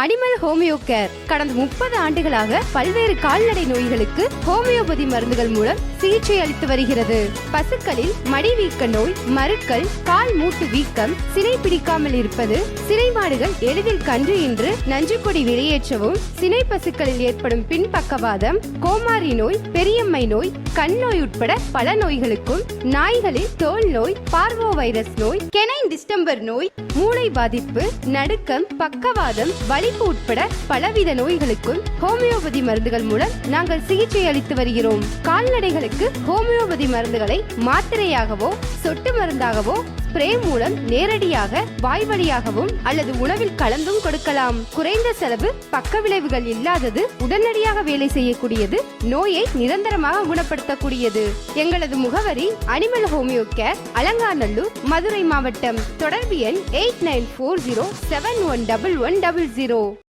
Animal homeo care. கடந்த முப்பது ஆண்டுகளாக பல்வேறு கால்நடை நோய்களுக்கு ஹோமியோபதி மருந்துகள் மூலம் சிகிச்சை அளித்து வருகிறது. பசுக்களில் மடிவீக்க நோய் மருக்கள் கால் மூட்டு வீக்கம் சினை பிடிக்காமல் இருப்பது சினைமாடுகள் எளிதில் கன்று இன்று நஞ்சு கொடி வெளியேற்றவும் சினை பசுக்களில் ஏற்படும் பின்பக்கவாதம் கோமாரி நோய் பெரியம்மை நோய் கண் நோய் உட்பட பல நோய்களுக்கும் நாய்களில் தோல் நோய் பார்வோ வைரஸ் நோய் கெனைன் டிஸ்டம்பர் நோய் மூளை பாதிப்பு நடுக்கம் பக்கவாதம் வலி வலிப்பு உட்பட பலவித நோய்களுக்கும் ஹோமியோபதி மருந்துகள் மூலம் நாங்கள் சிகிச்சை அளித்து வருகிறோம். கால்நடைகளுக்கு ஹோமியோபதி மருந்துகளை மாத்திரையாகவோ சொட்டு மருந்தாகவோ ஸ்ப்ரே மூலம் நேரடியாக வாய் வழியாகவும் அல்லது உணவில் கலந்தும் கொடுக்கலாம். குறைந்த செலவு பக்க விளைவுகள் இல்லாதது உடனடியாக வேலை செய்யக்கூடியது நோயை நிரந்தரமாக குணப்படுத்தக்கூடியது. எங்களது முகவரி animal homeo care Alanganallur Madurai மாவட்டம். தொடர்பு எண் eight nine four zero seven one double one double zero.